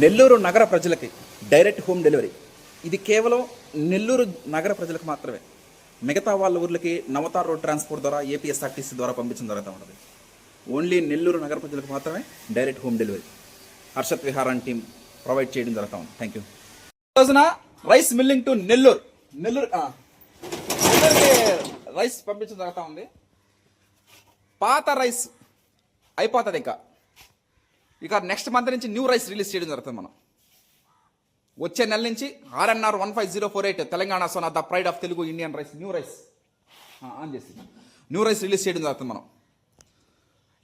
నెల్లూరు నగర ప్రజలకి direct home delivery. ఇది కేవలం నెల్లూరు నగర ప్రజలకు మాత్రమే. మిగతా వాళ్ళ ఊర్లకి నవతార్ రోడ్ ట్రాన్స్పోర్ట్ ద్వారా ఏపీఎస్ఆర్టీసీ ద్వారా పంపించడం జరుగుతూ ఉంటుంది. ఓన్లీ నెల్లూరు నగర ప్రజలకు మాత్రమే direct home delivery. Harshat Viharan team provide చేయడం జరుగుతూ ఉంది. థ్యాంక్ యూ రోజున rice milling to Nellore. Nellore rice పంపించడం జరుగుతూ ఉంది. పాత రైస్ అయిపోతుంది ఇంకా. ఇక నెక్స్ట్ మంత్ నుంచి న్యూ రైస్ రిలీజ్ చేయడం జరుగుతుంది మనం. వచ్చే నెల నుంచి RNR one five zero four eight Telangana Sona the pride of Telugu Indian rice new rice on చేసి. న్యూ రైస్ రిలీజ్ చేయడం జరుగుతుంది మనం.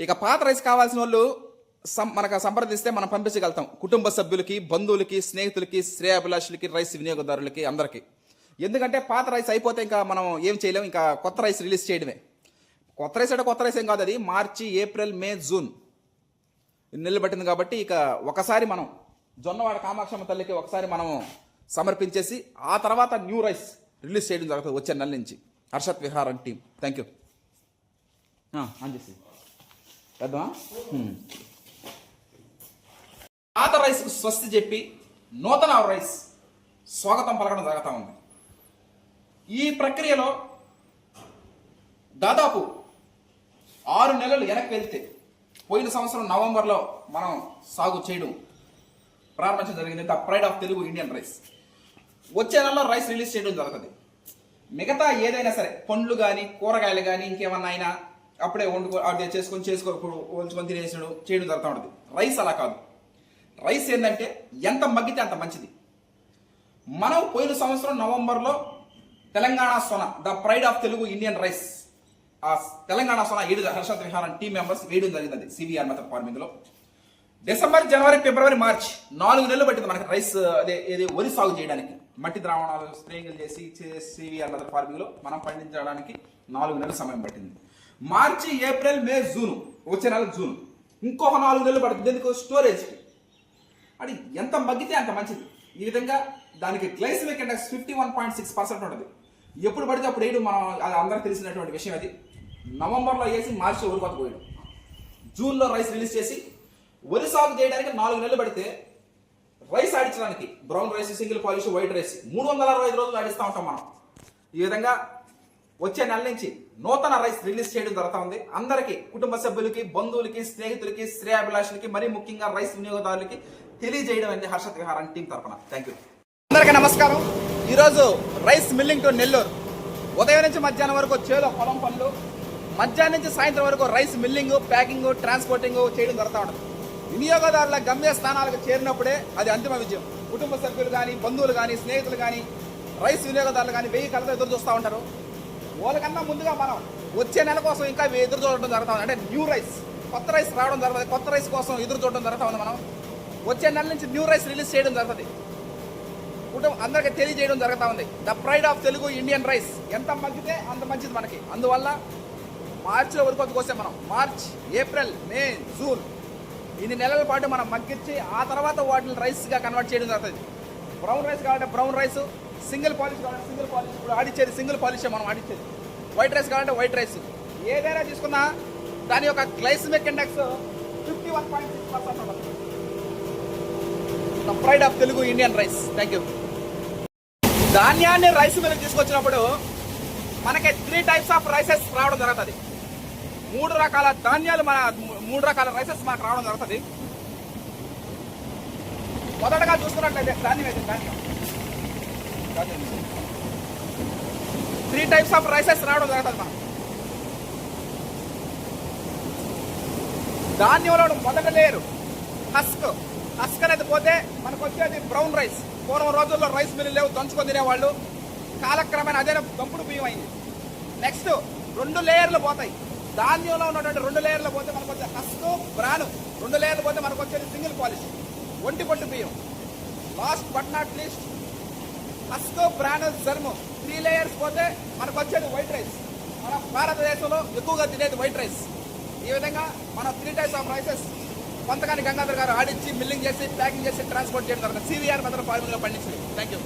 ఇక పాత రైస్ కావాల్సిన వాళ్ళు సం మనకు సంప్రదిస్తే మనం పంపించగలుగుతాం. కుటుంబ సభ్యులకి బంధువులకి స్నేహితులకి శ్రేయాభిలాషులకి రైస్ వినియోగదారులకి అందరికీ. ఎందుకంటే పాత రైస్ అయిపోతే ఇంకా మనం ఏం చేయలేం ఇంకా కొత్త రైస్ రిలీజ్ చేయడమే. కొత్త రైస్ అంటే కొత్త రైస్ ఏం కాదు అది మార్చి ఏప్రిల్ మే జూన్. నెలలు పట్టింది కాబట్టి ఇక ఒకసారి మనం జొన్నవాడ కామాక్షమ్మ తల్లికి ఒకసారి మనం సమర్పించేసి ఆ తర్వాత న్యూ రైస్ రిలీజ్ చేయడం జరుగుతుంది వచ్చే నెల నుంచి. హర్షత్ విహారం టీం. థ్యాంక్ యూ అంజేసి పెద్దమా? పాత రైస్ స్వస్తి చెప్పి నూతన రైస్ స్వాగతం పలకడం జరుగుతూ ఉంది. ఈ ప్రక్రియలో దాదాపు ఆరు నెలలు వెనక్కి వెళ్తే పోయిన సంవత్సరం నవంబర్లో మనం సాగు చేయడం ప్రారంభించడం జరిగింది. The pride of Telugu Indian rice. వచ్చే నెలలో రైస్ రిలీజ్ చేయడం జరుగుతుంది. మిగతా ఏదైనా సరే పండ్లు కానీ కూరగాయలు కానీ ఇంకేమన్నా అయినా అప్పుడే వండుకో అదే చేసుకొని చేసుకో వంచుకొని తినేసాడు చేయడం జరుగుతూ ఉంటుంది. రైస్ అలా కాదు. రైస్ ఏంటంటే ఎంత మగ్గితే అంత మంచిది. మనం పోయిన సంవత్సరం నవంబర్లో Telangana Sona the pride of Telugu Indian rice ఆ తెలంగాణ సోనా ఏడు హర్షత్ విహారం టీం మెంబర్స్ వేయడం జరిగింది సివిఆర్ మెథడ్ ఫార్మింగ్లో డిసెంబర్ జనవరి ఫిబ్రవరి మార్చ్ నాలుగు నెలలు పట్టింది మనకి రైస్ అదే ఏది వరి సాగు చేయడానికి. మట్టి ద్రావణాలు స్ప్రేయింగ్లు చేసి సివిఆర్ మెథడ్ ఫార్మింగ్లో మనం పండించడానికి నాలుగు నెలల సమయం పట్టింది. మార్చి ఏప్రిల్ మే జూన్ వచ్చే నెల జూన్ ఇంకొక నాలుగు నెలలు పడుతుంది. ఎందుకు? స్టోరేజ్ అది ఎంత మగ్గితే అంత మంచిది. ఈ విధంగా దానికి glycemic index fifty one point six percent ఉంటుంది. ఎప్పుడు పడితే అప్పుడు వేయడం మనం అది అందరూ తెలిసినటువంటి విషయం అది. నవంబర్లో వేసి మార్చి వరి కొత్త పోయడం జూన్లో రైస్ రిలీజ్ చేసి వరి సాగు చేయడానికి నాలుగు నెలలు పడితే rice ఆడించడానికి brown rice single polish white rice మూడు వందల అరవై ఐదు రోజులు ఆడిస్తూ ఉంటాం మనం. ఈ విధంగా వచ్చే నెల నుంచి నూతన రైస్ రిలీజ్ చేయడం జరుగుతూ ఉంది అందరికీ కుటుంబ సభ్యులకి బంధువులకి స్నేహితులకి శ్రేయాభిలాషులకి మరీ ముఖ్యంగా రైస్ వినియోగదారులకి తెలియజేయడం అనేది హర్షత్ విహారం టీం తరఫున. థ్యాంక్ యూ అందరికీ నమస్కారం. ఈరోజు రైస్ మిల్లింగ్ టు నెల్లూరు. ఉదయం నుంచి మధ్యాహ్నం వరకు చేలో పొలం పనులు మధ్యాహ్నం నుంచి సాయంత్రం వరకు రైస్ మిల్లింగ్ ప్యాకింగ్ ట్రాన్స్పోర్టింగ్ చేయడం జరుగుతూ ఉంటుంది. వినియోగదారుల గమ్య స్థానాలకు చేరినప్పుడే అది అంతిమ విజయం. కుటుంబ సభ్యులు కానీ బంధువులు కానీ స్నేహితులు కానీ రైస్ వినియోగదారులు కానీ వెయ్యి కలతో ఎదురు చూస్తూ ఉంటారు. వాళ్ళకన్నా ముందుగా మనం వచ్చే నెల కోసం ఇంకా ఎదురు చూడడం జరుగుతూ ఉంది. అంటే న్యూ రైస్ కొత్త రైస్ రావడం జరుగుతుంది. కొత్త రైస్ కోసం ఎదురు చూడడం జరుగుతూ ఉంది మనం. వచ్చే నెల నుంచి న్యూ రైస్ రిలీజ్ చేయడం జరుగుతుంది. కుటుంబం అందరికీ తెలియజేయడం జరుగుతూ ఉంది. The pride of Telugu Indian rice ఎంత మగ్గితే అంత మంచిది మనకి. అందువల్ల మార్చిలో వరకు కోసాం మనం. March April May June. ఇన్ని నెలల పాటు మనం మగ్గించి ఆ తర్వాత వాటిని రైస్గా కన్వర్ట్ చేయడం జరుగుతుంది. బ్రౌన్ రైస్ కావాలంటే బ్రౌన్ రైస్ సింగిల్ పాలిష్ కావాలంటే సింగిల్ పాలిష్ ఇప్పుడు ఆడిచ్చేది సింగిల్ పాలిష్ మనం ఆడిచ్చేది. వైట్ రైస్ కావాలంటే వైట్ రైస్ ఏదైనా తీసుకున్నా దాని యొక్క glycemic index fifty one point six percent the pride of Telugu Indian rice thank you ధాన్యాన్ని రైస్ మీద తీసుకొచ్చినప్పుడు మనకి త్రీ టైప్స్ ఆఫ్ రైసెస్ రావడం జరుగుతుంది. మూడు రకాల ధాన్యాలు మన మూడు రకాల రైసెస్ మనకు రావడం జరుగుతుంది. మొదటగా చూసుకున్నట్లయితే ధాన్యం అయితే ధాన్యం. త్రీ టైప్స్ ఆఫ్ రైసెస్ రావడం జరుగుతుంది మనం ధాన్యంలో మొదట లేరు. హస్క్ హస్క్ అనేది పోతే మనకు వచ్చేది బ్రౌన్ రైస్ పూర్వం రోజుల్లో రైస్ మిల్లు లేవు దంచుకొని తినేవాళ్ళు. కాలక్రమేణా అదే దంపుడు బియ్యం అయింది. నెక్స్ట్ రెండు లేయర్లు పోతాయి. ధాన్యంలో ఉన్నటువంటి రెండు లేయర్లు పోతే మనకు వచ్చే హస్క్ బ్రాను. రెండు లేయర్లు పోతే మనకు వచ్చేది సింగిల్ పాలిష్. ఒంటి పట్టు బియ్యం. Last but not least husk bran germ. Three layers పోతే మనకు వచ్చేది వైట్ రైస్. మన భారతదేశంలో ఎక్కువగా తినేది వైట్ రైస్. ఈ విధంగా మన త్రీ టైప్స్ ఆఫ్ రైసెస్ కొంతగాని గంగాధర్ గారు ఆడించి మిల్లింగ్ చేసి ప్యాకింగ్ చేసి ట్రాన్స్పోర్ట్ చేయడం జరిగింది సివిఆర్ మాత్రం ఫార్మింగ్లో పండించింది థ్యాంక్ యూ